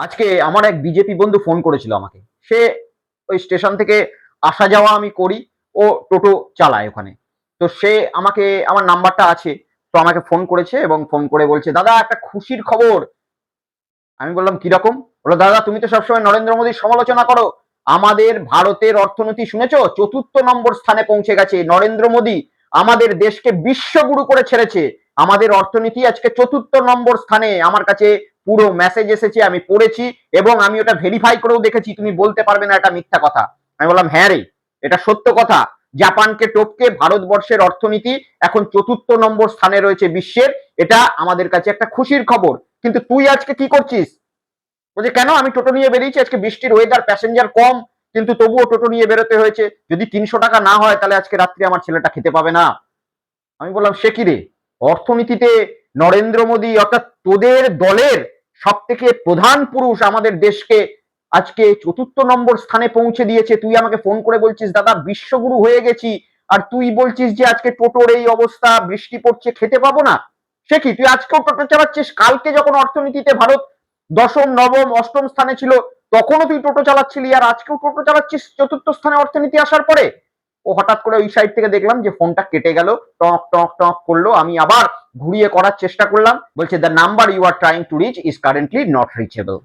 আজকে আমার এক বিজেপি বন্ধু ফোন করেছিল আমাকে। সে ওই স্টেশন থেকে আসা যাওয়া আমি করি, ও টোটো চালায় ওখানে। তো সে আমাকে, আমার নাম্বারটা আছে, তো আমাকে ফোন করেছে এবং ফোন করে বলছে, দাদা, একটা খুশির খবর। আমি বললাম কীরকম বলল, দাদা, তুমি তো সবসময় নরেন্দ্র মোদীর সমালোচনা করো। আমাদের ভারতের অর্থনীতি শুনেছ? চতুর্থ নম্বর স্থানে পৌঁছে গেছে নরেন্দ্র মোদী। আমাদের দেশকে বিশ্বগুরু করে ছেড়েছে। আমাদের অর্থনীতি আজকে চতুর্থ নম্বর স্থানে। আমার কাছে পুরো মেসেজ এসেছে, আমি পড়েছি এবং আমি ওটা ভেরিফাই করেও দেখেছি। তুমি বলতে পারবে না এটা মিথ্যা কথা। আমি বললাম হ্যাঁ রে, এটা সত্য কথা। জাপানকে টপকে ভারতবর্ষের অর্থনীতি এখন চতুর্থ নম্বর স্থানে রয়েছে বিশ্বের। এটা আমাদের কাছে একটা খুশির খবর। কিন্তু তুই আজকে কি করছিস? বলছে, কেন? আমি টোটো নিয়ে বেরিয়েছি। আজকে বৃষ্টির ওয়েদার প্যাসেঞ্জার কম। কিন্তু তবুও টোটো নিয়ে বেরোতে হয়েছে। যদি তিনশো টাকা না হয়, তাহলে আজকে রাত্রে আমার ছেলেটা খেতে পাবে না। আমি বললাম, সে কি রে? অর্থনীতিতে নরেন্দ্র মোদী অর্থাৎ তোদের দলের সব থেকে প্রধান পুরুষ আমাদের দেশকে আজকে চতুর্থ নম্বর স্থানে পৌঁছে দিয়েছে। তুই আমাকে ফোন করে বলছিস, দাদা, বিশ্বগুরু হয়ে গেছি। আর তুই বলছিস যে, আজকে টোটোর এই অবস্থা, বৃষ্টি পড়ছে, খেতে পাবো না? সে কি? তুই আজকেও টোটো চালাচ্ছিস? কালকে যখন অর্থনীতিতে ভারত দশম, নবম, অষ্টম স্থানে ছিল, তখনও তুই টোটো চালাচ্ছিলি। আর আজকেও টোটো চালাচ্ছিস চতুর্থ স্থানে অর্থনীতি আসার পরে? ও হঠাৎ করে ওই সাইড থেকে দেখলাম যে ফোনটা কেটে গেল, টক টক টক করল, আমি আবার ঘুরিয়ে করার চেষ্টা করলাম, বলছে the number you are trying to reach is currently not reachable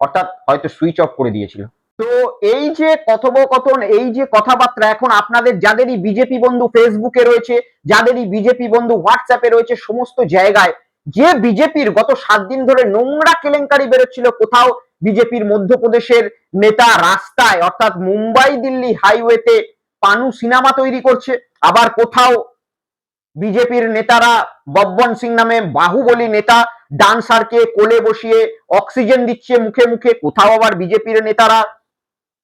অর্থাৎ হয়তো সুইচ অফ করে দিয়েছিল। তো এই যে কথোপকথন, এই যে কথাবার্তা, এখন আপনাদের যাদেরই বিজেপি বন্ধু ফেসবুকে রয়েছে, যাদেরই বিজেপি বন্ধু হোয়াটসঅ্যাপে রয়েছে, সমস্ত জায়গায়, যে বিজেপির গত সাত দিন ধরে নোংরা কেলেঙ্কারি বেরোচ্ছিল, কোথাও বিজেপির মধ্যপ্রদেশের নেতা রাস্তায়, অর্থাৎ মুম্বাই দিল্লি হাইওয়েতে পানু সিনেমা তৈরি করছে। আবার কোথাও বিজেপির নেতারা বব্বন সিং নামে বাহুবলী নেতা ডান্সারকে কোলে বসিয়ে অক্সিজেন দিচ্ছে মুখে মুখে। কোথাও আবার বিজেপির নেতারা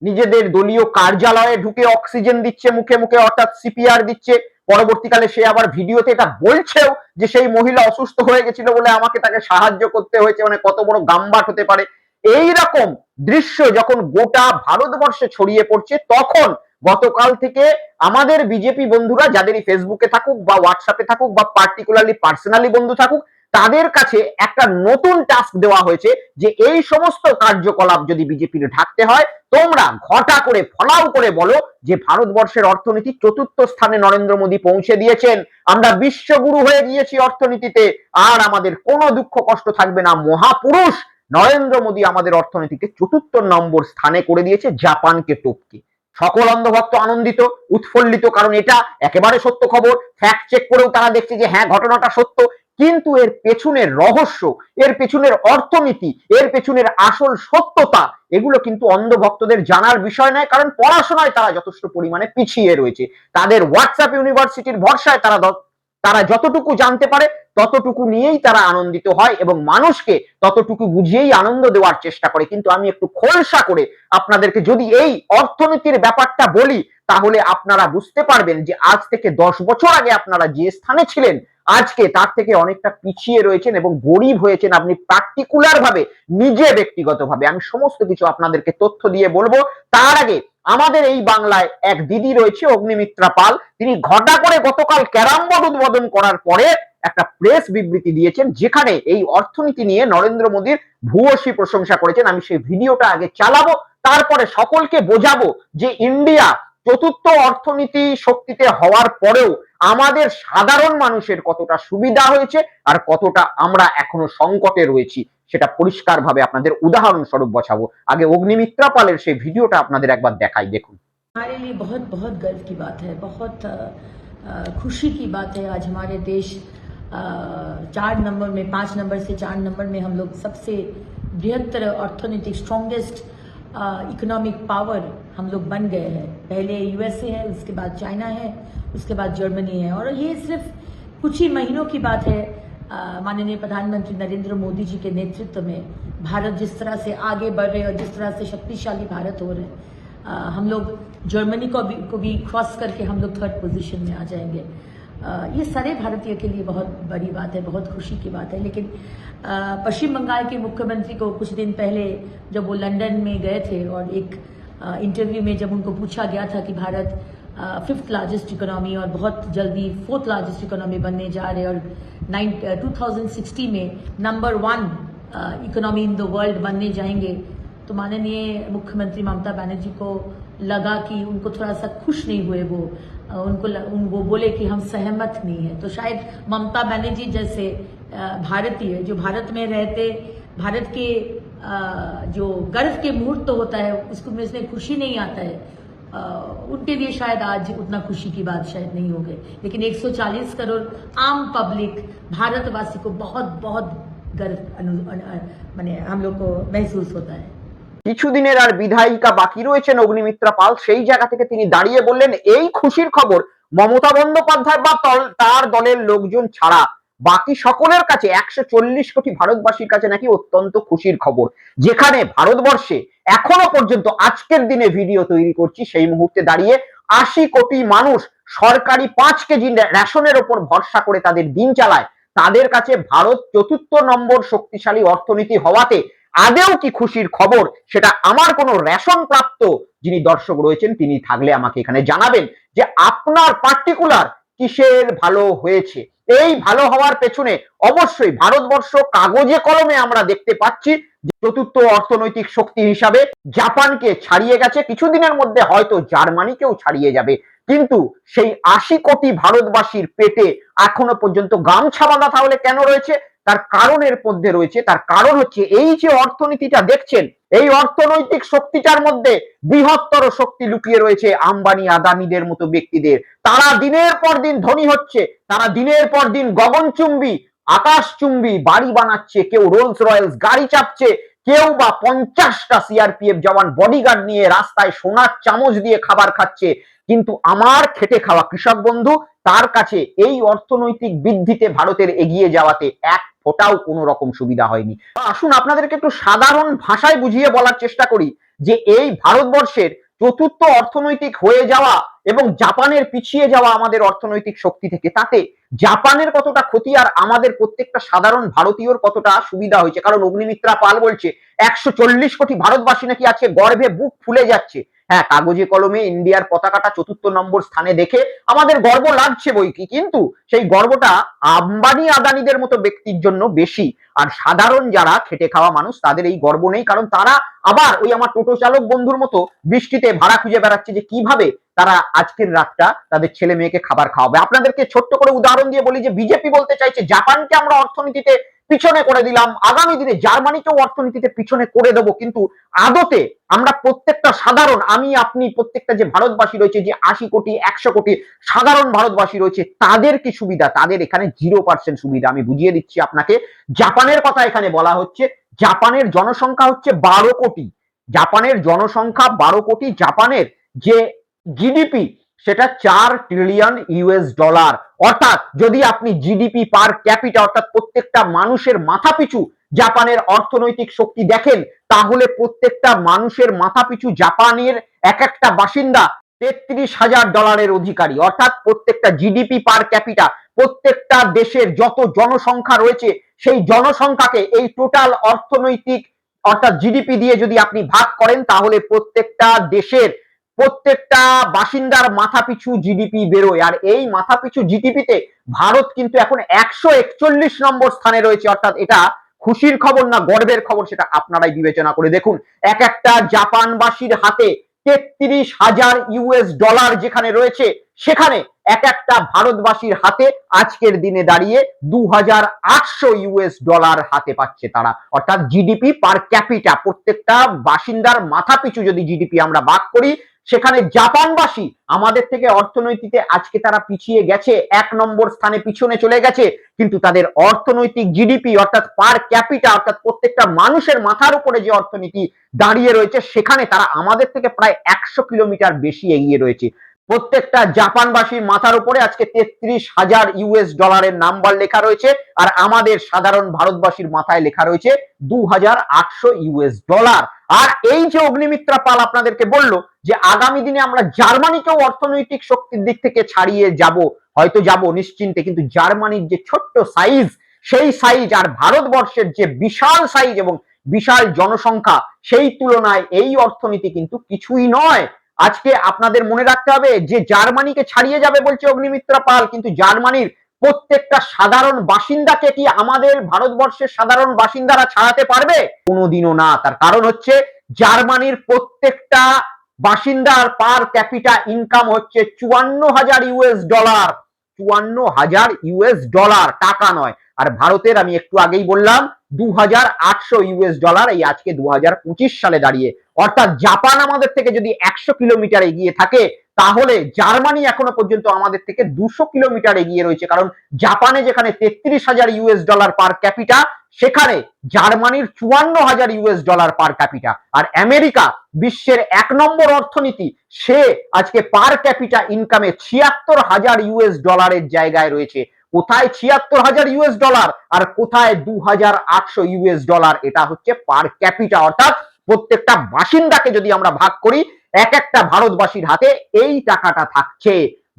নিজেদের দলীয় কার্যালয়ে ঢুকে অক্সিজেন দিচ্ছে মুখে মুখে, অর্থাৎ সিপিআর দিচ্ছে। পরবর্তীকালে সে আবার ভিডিওতে এটা বলছেও যে সেই মহিলা অসুস্থ হয়ে গেছিল বলে আমাকে তাকে সাহায্য করতে হয়েছে। মানে কত বড় গাম্বাট হতে পারে। এই রকম দৃশ্য যখন গোটা ভারতবর্ষে ছড়িয়ে পড়ছে, তখন গতকাল থেকে আমাদের বিজেপি বন্ধুরা যাদেরই ফেসবুকে থাকুক বা হোয়াটসঅ্যাপে থাকুক বা পার্টিকুলারলি পার্সোনালি বন্ধু থাকুক, তাদের কাছে একটা নতুন টাস্ক দেওয়া হয়েছে যে এই সমস্ত কার্যকলাপ যদি বিজেপির ঢাকতে হয়, তোমরা ঘটা করে, ফলাও করে বলো যে ভারতবর্ষের অর্থনীতি চতুর্থ স্থানে নরেন্দ্র মোদী পৌঁছে দিয়েছেন। আমরা বিশ্বগুরু হয়ে গিয়েছি অর্থনীতিতে, আর আমাদের কোনো দুঃখ কষ্ট থাকবে না। মহাপুরুষ নরেন্দ্র মোদী আমাদের অর্থনীতিকে চতুর্থ নম্বর স্থানে করে দিয়েছে, জাপানকে টপকে। সকল অন্ধভক্ত আনন্দিত, উৎফুল্লিত, কারণ এটা একেবারে সত্য খবর। ফ্যাক্ট চেক করেও তারা দেখছে যে হ্যাঁ ঘটনাটা সত্য। কিন্তু এর পেছনের রহস্য, এর পেছনের অর্থনীতি, এর পেছনের আসল সত্যতা, এগুলো কিন্তু অন্ধভক্তদের জানার বিষয় নয়, কারণ পড়াশোনায় তারা যথেষ্ট পরিমাণে পিছিয়ে রয়েছে। তাদের হোয়াটসঅ্যাপ ইউনিভার্সিটির ভরসায় তারা তারা যতটুকু জানতে পারে, ততটুকু নিয়েই তারা আনন্দিত হয় এবং মানুষকে ততটুকু বুঝিয়েই আনন্দ দেওয়ার চেষ্টা করে। কিন্তু আমি একটু খোলসা করে আপনাদেরকে যদি এই অর্থনীতির ব্যাপারটা বলি, তাহলে আপনারা বুঝতে পারবেন যে আজ থেকে দশ বছর আগে আপনারা যে স্থানে ছিলেন আজকে তার থেকে অনেকটা পিছিয়ে রয়েছেন এবং গরিব হয়েছেন আপনি পার্টিকুলার ভাবে, নিজে ব্যক্তিগতভাবে। আমি সমস্ত কিছু আপনাদেরকে তথ্য দিয়ে বলব। তার আগে আমাদের এই বাংলায় এক দিদি রয়েছে, অগ্নিমিত্রা পাল। তিনি ঘটা করে গতকাল ক্যারাম বোর্ড উদ্বোধন করার পরে একটা প্রেস বিবৃতি দিয়েছেন, যেখানে এই অর্থনীতি নিয়ে নরেন্দ্র মোদীর ভূয়সী প্রশংসা করেছেন। আমি সেই ভিডিওটা আগে চালাবো, তারপরে সকলকে বোঝাবো যে ইন্ডিয়া চতুর্থ অর্থনীতি শক্তিতে হওয়ার পরেও আমাদের সাধারণ মানুষের কতটা সুবিধা হয়েছে আর কতটা আমরা এখনো সংকটে রয়েছি সেটা পরিষ্কারভাবে আপনাদের উদাহরণস্বরূপ বসাবো আগে অগ্নিমিত্রা পালের সেই ভিডিওটা আপনাদের একবার দেখাই দেখুন हमारे लिए बहुत बहुत गर्व की बात है बहुत अ, अ, खुशी की बात है आज हमारे देश अ, चार नंबर में पाँच नंबर से चार नंबर में हम लोग सबसे बृहत्तर अर्थनीतिक स्ट्रॉन्गेस्ट इकोनॉमिक पावर हम लोग बन गए हैं। पहले यूएसए है उसके बाद चाइना है उसके बाद जर्मनी है। और ये सिर्फ़ कुछ ही महीनों की बात है माननीय प्रधानमंत्री नरेंद्र मोदी जी के नेतृत्व में। भारत जिस तरह से आगे बढ़ रहे और जिस तरह से शक्तिशाली भारत हो रहे अ, हम लोग जर्मनी को भी को भी क्रॉस करके हम लोग थर्ड पोजीशन में आ जाएँगे। अ, ये सारे भारतीय के लिए बहुत बड़ी बात है बहुत खुशी की बात है। लेकिन पश्चिम बंगाल के मुख्यमंत्री को कुछ दिन पहले जब वो लंदन में गए थे और एक इंटरव्यू में जब उनको पूछा गया था कि भारत फिफ्थ लार्जेस्ट इकोनॉमी और बहुत जल्दी फोर्थ लार्जेस्ट इकोनॉमी बनने जा रहे और नाइन टू में number one economy in the world बनने जाएँगे तो माननीय मुख्यमंत्री ममता बनर्जी को लगा कि उनको थोड़ा सा खुश नहीं हुए वो उनको उन, वो बोले कि हम सहमत नहीं है। तो शायद ममता बनर्जी जैसे भारतीय जो भारत में रहते भारत के जो गर्व के मुहूर्त तो होता है उसको में उसमें खुशी नहीं आता है अ, उनके लिए शायद आज उतना खुशी की बात शायद नहीं हो गई लेकिन 140 करोड़ आम पब्लिक भारतवासी को बहुत बहुत गर्व अनु- अनु- माने हम लोग को महसूस होता है কিছুদিনের আর বিধায়িকা বাকি রয়েছেন অগ্নিমিত্রা পাল সেই জায়গা থেকে তিনি দাঁড়িয়ে বললেন এই খুশির খবর মমতা বন্দ্যোপাধ্যায় বা তল- তার দলের লোকজন ছাড়া বাকি সকলের কাছে একশো চল্লিশ কোটি ভারতবাসীর কাছে নাকি অত্যন্ত খুশির খবর। যেখানে ভারতবর্ষে এখনও পর্যন্ত আজকের দিনে ভিডিও তৈরি করছি, সেই মুহূর্তে দাঁড়িয়ে আশি কোটি মানুষ সরকারি পাঁচ কেজি রেশনের ওপর ভরসা করে তাদের দিন চালায়। তাদের কাছে ভারত চতুর্থ নম্বর শক্তিশালী অর্থনীতি হওয়াতে আদেও কি খুশির খবর, সেটা আমার কোনো রেশন প্রাপ্ত যিনি দর্শক রয়েছেন, তিনি থাকলে আমাকে এখানে জানাবেন যে আপনার পার্টিকুলার কিসের ভালো হয়েছে। এই ভালো হওয়ার পেছনে অবশ্যই ভারতবর্ষ কাগজে কলমে আমরা দেখতে পাচ্ছি চতুর্থ অর্থনৈতিক শক্তি হিসাবে জাপানকে ছাড়িয়ে গেছে। কিছুদিনের মধ্যে হয়তো জার্মানিকেও ছাড়িয়ে যাবে। কিন্তু সেই আশি কোটি ভারতবাসীর পেটে এখনও পর্যন্ত গামছা বাঁধা তাহলে কেন রয়েছে? তার কারণের মধ্যে রয়েছে, তার কারণ হচ্ছে এই যে অর্থনীতিটা দেখছেন, এই অর্থনৈতিক শক্তিটার মধ্যে বৃহত্তর শক্তি লুকিয়ে রয়েছে আম্বানি আদানিদের মতো ব্যক্তিদের। তারা দিনের পর দিন ধনী হচ্ছে, তারা দিনের পর দিন গগনচুম্বী আকাশচুম্বী বাড়ি বানাচ্ছে, কেউ রোলস রয়েলস গাড়ি চাপছে, কেউ বা পঞ্চাশটা সিআরপিএফ জওয়ান বডিগার্ড নিয়ে রাস্তায় সোনার চামচ দিয়ে খাবার খাচ্ছে। কিন্তু আমার খেটে খাওয়া কৃষক বন্ধু, তার কাছে এই অর্থনৈতিক বৃদ্ধিতে ভারতের এগিয়ে যাওয়াতে এক ফোটাও কোনো রকম সুবিধা হয়নি। আসুন আপনাদেরকে একটু সাধারণ ভাষায় বুঝিয়ে বলার চেষ্টা করি যে এই ভারতবর্ষের চতুর্থ অর্থনৈতিক হয়ে যাওয়া এবং জাপানের পিছিয়ে যাওয়া আমাদের অর্থনৈতিক শক্তি থেকে, তাতে জাপানের কতটা ক্ষতি আর আমাদের প্রত্যেকটা সাধারণ ভারতীয়র কতটা সুবিধা হয়েছে? কারণ অগ্নিমিত্রা পাল বলছে, একশো চল্লিশ কোটি ভারতবাসী নাকি আজকে গর্ভে বুক ফুলে যাচ্ছে। হ্যাঁ কাগজে কলমে ইন্ডিয়ার পতাকাটা চতুর্থ নম্বর স্থানে দেখে আমাদের গর্ব লাগছে বই কি? কিন্তু সেই গর্বটা আম্বানি আদানিদের মতো ব্যক্তির জন্য বেশি। আর সাধারণ যারা খেটে খাওয়া মানুষ, তাদের এই গর্ব নেই, কারণ তারা আবার ওই আমার টোটো চালক বন্ধুর মতো বৃষ্টিতে ভাড়া খুঁজে বেড়াচ্ছে যে কীভাবে তারা আজকের রাতটা তাদের ছেলে মেয়েকে খাবার খাওয়াবে। আপনাদেরকে ছোট্ট করে উদাহরণ দিয়ে বলি যে, বিজেপি বলতে চাইছে, জাপানকে আমরা অর্থনীতিতে পিছনে করে দিলাম। আগামী দিনে জার্মানিকেও অর্থনীতিতে পিছনে করে দেবো। কিন্তু আদতে আমরা প্রত্যেকটা সাধারণ, আমি, আপনি, প্রত্যেকটা যে ভারতবাসী রয়েছে, যে আশি কোটি, একশো কোটি সাধারণ ভারতবাসী রয়েছে, তাদের কি সুবিধা? তাদের এখানে জিরো পার্সেন্ট সুবিধা। আমি বুঝিয়ে দিচ্ছি আপনাকে। জাপানের কথা এখানে বলা হচ্ছে, জাপানের জনসংখ্যা হচ্ছে বারো কোটি। জাপানের জনসংখ্যা বারো কোটি। জাপানের যে জিডিপি সেটা চার ট্রিলিয়ন ইউএস ডলার অর্থাৎ যদি আপনি জিডিপি পার ক্যাপিটা অর্থাৎ প্রত্যেকটা মানুষের মাথা পিছু জাপানের অর্থনৈতিক শক্তি দেখেন, তাহলে প্রত্যেকটা মানুষের মাথা পিছু জাপানের এক একটা বাসিন্দা তেত্রিশ হাজার ডলারের অধিকারী। অর্থাৎ প্রত্যেকটা জিডিপি পার ক্যাপিটা প্রত্যেকটা দেশের যত জনসংখ্যা রয়েছে, সেই জনসংখ্যাকে এই টোটাল অর্থনৈতিক, অর্থাৎ জিডিপি দিয়ে যদি আপনি ভাগ করেন, তাহলে প্রত্যেকটা দেশের প্রত্যেকটা বাসিন্দার মাথা পিছু জিডিপি বেরোয়। আর এই মাথা পিছু জিডিপিতে ভারত কিন্তু এখন একশো একচল্লিশ নম্বর স্থানে রয়েছে। অর্থাৎ এটা খুশির খবর না গর্বের খবর সেটা আপনারাই বিবেচনা করে দেখুন। এক একটা জাপানবাসীর হাতে তেত্রিশ হাজার ইউএস ডলার যেখানে রয়েছে, সেখানে এক একটা ভারতবাসীর হাতে আজকের দিনে দাঁড়িয়ে দু আটশো ইউএস ডলার হাতে পাচ্ছে তারা। অর্থাৎ জিডিপি পার ক্যাপিটা প্রত্যেকটা বাসিন্দার মাথা পিছু যদি জিডিপি আমরা ভাগ করি সেখানে জাপানবাসী আমাদের থেকে অর্থনৈতিকে আজকে তারা পিছিয়ে গেছে, এক নম্বর স্থানে পিছনে চলে গেছে, কিন্তু তাদের অর্থনৈতিক জিডিপি অর্থাৎ পার ক্যাপিটা অর্থাৎ প্রত্যেকটা মানুষের মাথার উপরে যে অর্থনীতি দাঁড়িয়ে রয়েছে, সেখানে তারা আমাদের থেকে প্রায় একশো কিলোমিটার বেশি এগিয়ে রয়েছে। প্রত্যেকটা জাপানবাসীর মাথার উপরে আজকে তেত্রিশ হাজার ইউএস ডলারের নাম্বার লেখা রয়েছে, আর আমাদের সাধারণ ভারতবাসীর মাথায় লেখা রয়েছে দু হাজার আটশো ইউএস ডলার। আর এই যে অগ্নিমিত্রা পাল আপনাদেরকে বলল যে আগামী দিনে আমরা জার্মানিকেও অর্থনৈতিক শক্তির দিক থেকে ছাড়িয়ে যাব, হয়তো যাব নিশ্চিন্তে, কিন্তু জার্মানির যে ছোট্ট সাইজ সেই সাইজ আর ভারতবর্ষের যে বিশাল সাইজ এবং বিশাল জনসংখ্যা, সেই তুলনায় এই অর্থনীতি কিন্তু কিছুই নয়। আজকে আপনাদের মনে রাখতে হবে যে জার্মানিকে ছাড়িয়ে যাবে বলছে অগ্নিমিত্রা পাল, কিন্তু জার্মানির প্রত্যেকটা সাধারণ বাসিন্দাকে কি আমাদের ভারতবর্ষের সাধারণ বাসিন্দারা ছাড়াতে পারবে? কোনোদিনও না। তার কারণ হচ্ছে জার্মানির প্রত্যেকটা বাসিন্দার পার ক্যাপিটা ইনকাম হচ্ছে চুয়ান্ন হাজার ইউএস ডলার। চুয়ান্ন হাজার ইউএস ডলার। টাকা নয়। আর ভারতের, আমি একটু আগেই বললাম দু হাজার আটশো ইউএস ডলার এই আজকে দু সালে দাঁড়িয়ে। অর্থাৎ জাপান আমাদের থেকে যদি একশো কিলোমিটার এগিয়ে থাকে, তাহলে জার্মানি এখনও পর্যন্ত আমাদের থেকে দুশো কিলোমিটার এগিয়ে রয়েছে। কারণ জাপানে যেখানে তেত্রিশ হাজার ইউএস ডলার পার ক্যাপিটা সেখানে জার্মানির চুয়ান্ন হাজার ইউএস ডলার পার ক্যাপিটা আর আমেরিকা বিশ্বের এক নম্বর অর্থনীতি, সে আজকে পার ক্যাপিটা ইনকামে ছিয়াত্তর হাজার ইউএস ডলারের জায়গায় রয়েছে। কোথায় ছিয়াত্তর হাজার ইউএস ডলার আর কোথায় দু হাজার আটশো ইউএস ডলার এটা হচ্ছে পার ক্যাপিটা অর্থাৎ প্রত্যেকটা বাসিন্দাকে যদি আমরা ভাগ করি, এক একটা ভারতবাসীর হাতে এই টাকাটা থাকছে।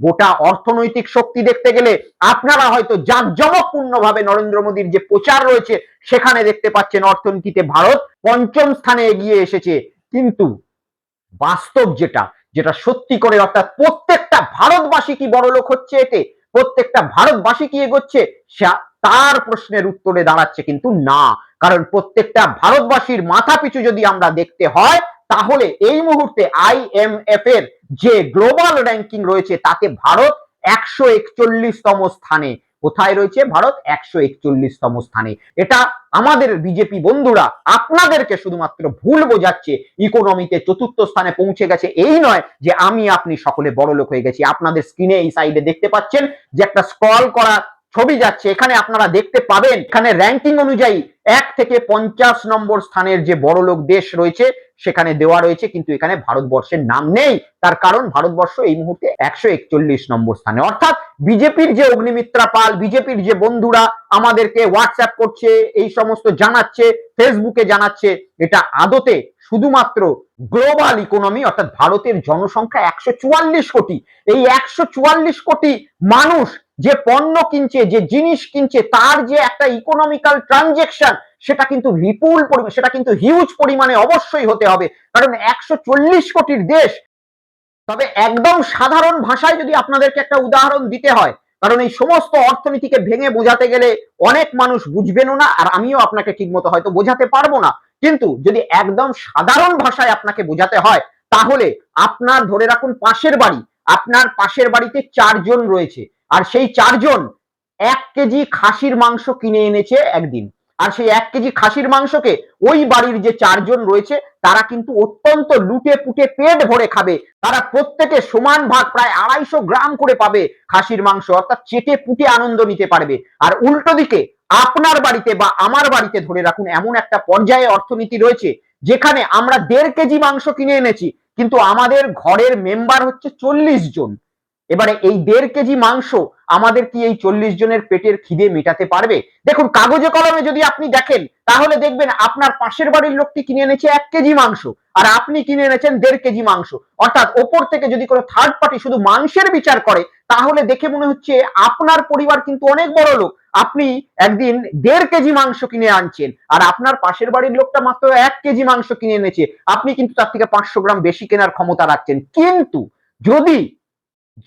গোটা অর্থনৈতিক শক্তি দেখতে গেলে আপনারা হয়তো জাঁকজমকপূর্ণ ভাবে নরেন্দ্র মোদীর যে প্রচার রয়েছে, সেখানে দেখতে পাচ্ছেন অর্থনীতিতে ভারত পঞ্চম স্থানে এগিয়ে এসেছে। কিন্তু বাস্তব যেটা যেটা সত্যি করে অর্থাৎ প্রত্যেকটা ভারতবাসী কি বড় লোক হচ্ছে এতে? প্রত্যেকটা ভারতবাসী কি এগোচ্ছে তার প্রশ্নের উত্তরে দাঁড়াচ্ছে কিন্তু না। কারণ প্রত্যেকটা ভারতবাসীর মাথা পিছু যদি আমরা দেখতে হয়, তাহলে এই মুহূর্তে আই আইএমএফ এর যে গ্লোবাল র্যাঙ্কিং রয়েছে, তাতে ভারত একশো একচল্লিশতম স্থানে। কোথায় রয়েছে? ভারত একশো একচল্লিশতম স্থানে। এটা আমাদের বিজেপি বন্ধুরা আপনাদেরকে শুধুমাত্র ভুল বোঝাচ্ছে। ইকোনমিতে চতুর্থ স্থানে পৌঁছে গেছে। এই নয় যে আমি আপনি সকলে বড় লোক হয়ে গেছি। আপনাদের স্ক্রিনে এই সাইডে দেখতে পাচ্ছেন যে একটা স্ক্রল করা ছবি যাচ্ছে, এখানে আপনারা দেখতে পাবেন, এখানে র্যাঙ্কিং অনুযায়ী এক থেকে পঞ্চাশ নম্বর স্থানের যে বড় লোক দেশ রয়েছে, সেখানে দেওয়া রয়েছে, কিন্তু এখানে ভারতবর্ষের নাম নেই। তার কারণ ভারতবর্ষ এই মুহূর্তে একশো একচল্লিশ নম্বর স্থানে। অর্থাৎ বিজেপির যে অগ্নিমিত্রা পাল, বিজেপির যে বন্ধুরা আমাদেরকে হোয়াটসঅ্যাপ করছে, এই সমস্ত জানাচ্ছে ফেসবুকে জানাচ্ছে, এটা আদতে শুধুমাত্র গ্লোবাল ইকোনমি অর্থাৎ ভারতের জনসংখ্যা একশো চুয়াল্লিশ কোটি। এই একশো চুয়াল্লিশ কোটি মানুষ যে পণ্য কিনছে, যে জিনিস কিনছে, তার যে একটা ইকোনমিক্যাল ট্রানজেকশন সেটা কিন্তু বিপুল পরিমাণ সেটা কিন্তু হিউজ পরিমাণে অবশ্যই হতে হবে। কারণ একশো চল্লিশ কোটির দেশ, তবে একদম সাধারণ ভাষায় যদি আপনাদেরকে একটা উদাহরণ দিতে হয়, কারণ এই সমস্ত অর্থনীতিকে ভেঙে বোঝাতে গেলে অনেক মানুষ বুঝবেনও না, আর আমিও আপনাকে ঠিকমতো হয়তো বোঝাতে পারব না। কিন্তু যদি একদম সাধারণ ভাষায় আপনাকে বোঝাতে হয়, তাহলে আপনার ধরে রাখুন পাশের বাড়ি, আপনার পাশের বাড়িতে চারজন রয়েছে। আর সেই চারজন এক কেজি খাসির মাংস কিনে এনেছে একদিন। আর সেই এক কেজি খাসির মাংসকে ওই বাড়ির যে চারজন রয়েছে, তারা কিন্তু অত্যন্ত লুটে পুটে পেট ভরে খাবে। তারা প্রত্যেকে সমান ভাগ প্রায় আড়াইশো গ্রাম করে পাবে খাসির মাংস, অর্থাৎ চেটে পুটে আনন্দ নিতে পারবে। আর উল্টো দিকে আপনার বাড়িতে বা আমার বাড়িতে ধরে রাখুন, এমন একটা পর্যায়ে অর্থনীতি রয়েছে, যেখানে আমরা দেড় কেজি মাংস কিনে এনেছি, কিন্তু আমাদের ঘরের মেম্বার হচ্ছে চল্লিশ জন। এবারে এই দেড় কেজি মাংস আমাদের কি এই চল্লিশ জনের পেটের খিদে মেটাতে পারবে? দেখুন, কাগজে কলমে যদি আপনি দেখেন, তাহলে দেখবেন আপনার পাশের বাড়ির লোকটি কিনে এনেছে এক কেজি মাংস আর আপনি কিনে এনেছেন দেড় কেজি মাংস। অর্থাৎ ওপর থেকে যদি কোনো থার্ড পার্টি শুধু মাংসের বিচার করে, তাহলে দেখে মনে হচ্ছে আপনার পরিবার কিন্তু অনেক বড় লোক। আপনি একদিন দেড় কেজি মাংস কিনে আনছেন আর আপনার পাশের বাড়ির লোকটা মাত্র এক কেজি মাংস কিনে এনেছে। আপনি কিন্তু তার থেকে পাঁচশো গ্রাম বেশি কেনার ক্ষমতা রাখছেন। কিন্তু যদি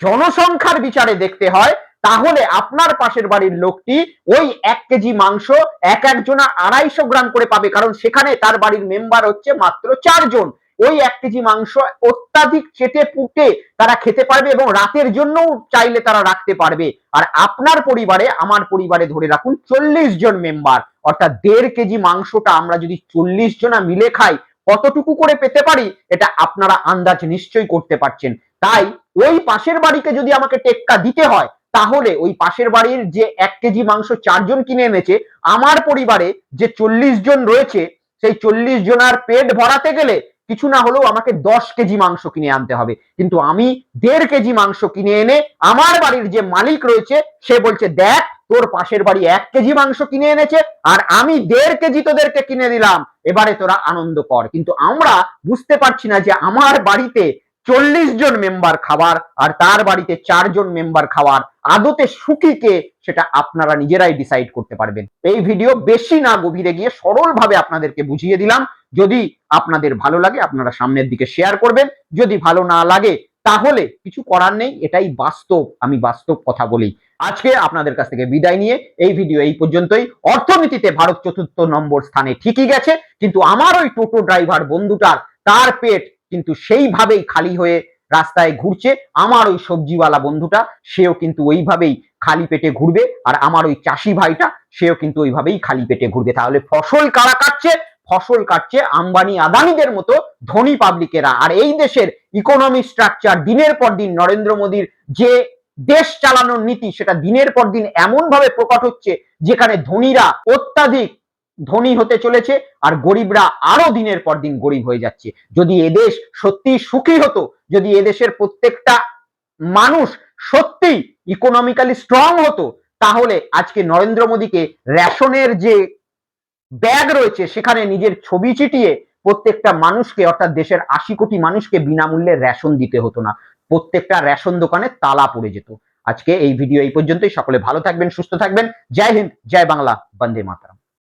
জনসংখ্যার বিচারে দেখতে হয়, তাহলে আপনার পাশের বাড়ির লোকটি ওই এক কেজি মাংস এক একজনা আড়াইশো গ্রাম করে পাবে, কারণ সেখানে তার বাড়ির মেম্বার হচ্ছে মাত্র চারজন। ওই এক কেজি মাংস অত্যাধিক চেটে পুটে তারা খেতে পারবে এবং রাতের জন্যও চাইলে তারা রাখতে পারবে। আর আপনার পরিবারে, আমার পরিবারে ধরে রাখুন চল্লিশ জন মেম্বার অর্থাৎ দেড় কেজি মাংসটা আমরা যদি চল্লিশ জনা মিলে খাই, কতটুকু করে পেতে পারি, এটা আপনারা আন্দাজ নিশ্চয়ই করতে পারছেন। তাই ওই পাশের বাড়িকে যদি আমাকে টেক্কা দিতে হয়, তাহলে ওই পাশের বাড়ির যে এক কেজি মাংস চারজন কিনে এনেছে, আমার পরিবারে যে চল্লিশ জন রয়েছে, সেই চল্লিশ জনার পেট ভরাতে গেলে কিছু না হলেও আমাকে দশ কেজি মাংস কিনে আনতে হবে। কিন্তু আমি দেড় কেজি মাংস কিনে এনে আমার বাড়ির যে মালিক রয়েছে, সে বলছে, দেখ, তোর পাশের বাড়ি এক কেজি মাংস কিনে এনেছে আর আমি দেড় কেজি তোদেরকে কিনে দিলাম। এবারে তোরা আনন্দ কর। কিন্তু আমরা বুঝতে পারছি না যে আমার বাড়িতে চল্লিশ জন মেম্বার খাবার আর তার বাড়িতে চারজন মেম্বার খাওয়ার আদতে সুখী কে সেটা আপনারা নিজেরাই ডিসাইড করতে পারবেন। এই ভিডিও বেশি না গভীরে গিয়ে সরল ভাবে আপনাদেরকে বুঝিয়ে দিলাম। যদি আপনাদের ভালো লাগে, আপনারা সামনের দিকে শেয়ার করবেন। যদি ভালো না লাগে, তাহলে কিছু করার নেই, এটাই বাস্তব। আমি বাস্তব কথা বলি। আজকে আপনাদের কাছ থেকে বিদায় নিয়ে এই ভিডিও এই পর্যন্তই। অর্থনীতিতে ভারত চতুর্থ নম্বর স্থানে ঠিকই গেছে, কিন্তু আমার ওই টোটো ড্রাইভার বন্ধুটার তার পেট কিন্তু সেইভাবেই খালি হয়ে রাস্তায় ঘুরছে। আমার ওই সবজিওয়ালা বন্ধুটা, সেও কিন্তু ওইভাবেই খালি পেটে ঘুরবে। আর আমার ওই চাষি ভাইটা, সেও কিন্তু ওইভাবেই খালি পেটে ঘুরবে। তাহলে ফসল কারা কাটছে? ফসল কাটছে আম্বানি আদানিদের মতো ধনী পাবলিকেরা। আর এই দেশের ইকোনমি স্ট্রাকচার দিনের পর দিন নরেন্দ্র মোদীর যে দেশ চালানোর নীতি, সেটা দিনের পর দিন এমন ভাবে প্রকট হচ্ছে, যেখানে ধনীরা অত্যাধিক ধনী হতে চলেছে আর গরিবরা আরও দিনের পর দিন গরিব হয়ে যাচ্ছে। যদি এদেশ সত্যি সুখী হতো, যদি এদেশের প্রত্যেকটা মানুষ সত্যি ইকোনমিক্যালি স্ট্রং হতো, তাহলে আজকে নরেন্দ্র মোদীকে রেশনের যে ব্যাগ রয়েছে, সেখানে নিজের ছবি চিটিয়ে প্রত্যেকটা মানুষকে, অর্থাৎ দেশের আশি কোটি মানুষকে বিনামূল্যে রেশন দিতে হতো না। প্রত্যেকটা রেশন দোকানে তালা পড়ে যেত। আজকে এই ভিডিও এই পর্যন্তই। সকলে ভালো থাকবেন, সুস্থ থাকবেন। জয় হিন্দ, জয় বাংলা, বন্দে মাতরম।